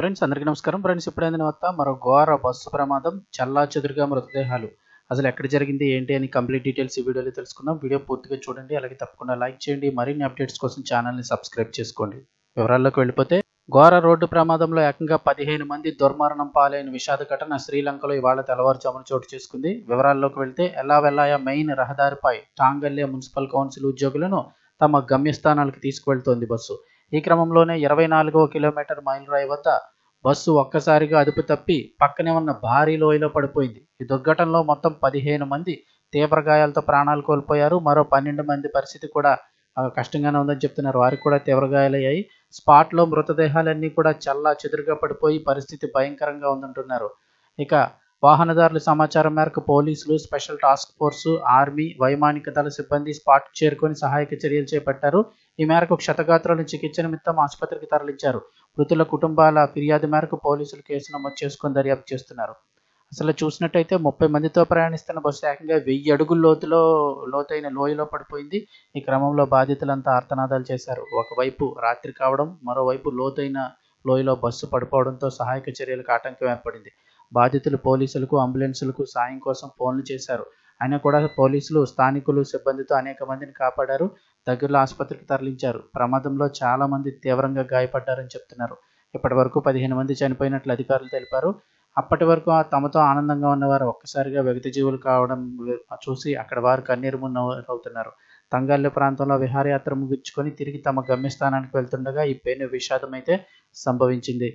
Friends అందరికీ నమస్కారం. Friends ఇప్పుడైన వద్ద మరో ఘోర బస్సు ప్రమాదం చల్లా చెదురుగా మృతదేహాలు. అసలు ఎక్కడ జరిగింది ఏంటి అని కంప్లీట్ డీటెయిల్స్ ఈ వీడియోలో తెలుసుకుందాం. వీడియో పూర్తిగా చూడండి అలాగే తప్పకుండా లైక్ చేయండి. మరిన్ని అప్డేట్స్ కోసం ఛానల్ని సబ్స్క్రైబ్ చేసుకోండి. వివరాల్లోకి వెళ్ళిపోతే ఘోర రోడ్డు ప్రమాదంలో ఏకంగా పదిహేను మంది దుర్మరణం పాలైన విషాద ఘటన శ్రీలంకలో ఇవాళ తెల్లవారుజామున చోటు చేసుకుంది. వివరాల్లోకి వెళ్తే వెళ్ళాయా మెయిన్ రహదారిపై టాంగల్య మున్సిపల్ కౌన్సిల్ ఉద్యోగులను తమ గమ్యస్థానాలకు తీసుకువెళ్తోంది బస్సు. ఈ క్రమంలోనే ఇరవై నాలుగవ కిలోమీటర్ మైలురాయి వద్ద బస్సు ఒక్కసారిగా అదుపు తప్పి పక్కనే ఉన్న భారీ లోయలో పడిపోయింది. ఈ దుర్ఘటనలో మొత్తం పదిహేను మంది తీవ్ర గాయాలతో ప్రాణాలు కోల్పోయారు. మరో పన్నెండు మంది పరిస్థితి కూడా కష్టంగానే ఉందని చెప్తున్నారు. వారికి కూడా తీవ్ర గాయాలయ్యాయి స్పాట్లో మృతదేహాలన్నీ కూడా చల్లా చెదురుగా పడిపోయి పరిస్థితి భయంకరంగా ఉందంటున్నారు. ఇక వాహనదారుల సమాచారం మేరకు పోలీసులు స్పెషల్ టాస్క్ ఫోర్సు ఆర్మీ వైమానిక దళ సిబ్బంది స్పాట్ చేరుకొని సహాయక చర్యలు చేపట్టారు. ఈ మేరకు క్షతగాత్రులను చికిత్స నిమిత్తం ఆసుపత్రికి తరలించారు. మృతుల కుటుంబాల ఫిర్యాదు మేరకు పోలీసులు కేసు నమోదు చేసుకొని దర్యాప్తు చేస్తున్నారు. అసలు చూసినట్టయితే ముప్పై మందితో ప్రయాణిస్తున్న బస్సు ఏకంగా వెయ్యి అడుగుల లోతులో లోతైన లోయలో పడిపోయింది. ఈ క్రమంలో బాధితులంతా ఆర్తనాదాలు చేశారు. ఒకవైపు రాత్రి కావడం మరోవైపు లోతైన లోయలో బస్సు పడిపోవడంతో సహాయక చర్యలకు ఆటంకం ఏర్పడింది. బాధితులు పోలీసులకు అంబులెన్సులకు సాయం కోసం ఫోన్లు చేశారు. అయినా కూడా పోలీసులు స్థానికులు సిబ్బందితో అనేక మందిని కాపాడారు దగ్గరలో ఆసుపత్రికి తరలించారు. ప్రమాదంలో చాలా మంది తీవ్రంగా గాయపడ్డారని చెప్తున్నారు. ఇప్పటి వరకు పదిహేను మంది చనిపోయినట్లు అధికారులు తెలిపారు. అప్పటి వరకు తమతో ఆనందంగా ఉన్నవారు ఒక్కసారిగా వ్యక్తి జీవులు కావడం చూసి అక్కడ వారు కన్నీరు అవుతున్నారు తంగల్లి ప్రాంతంలో విహారయాత్ర ముగించుకొని తిరిగి తమ గమ్యస్థానానికి వెళ్తుండగా ఈ పెను విషాదం అయితే సంభవించింది.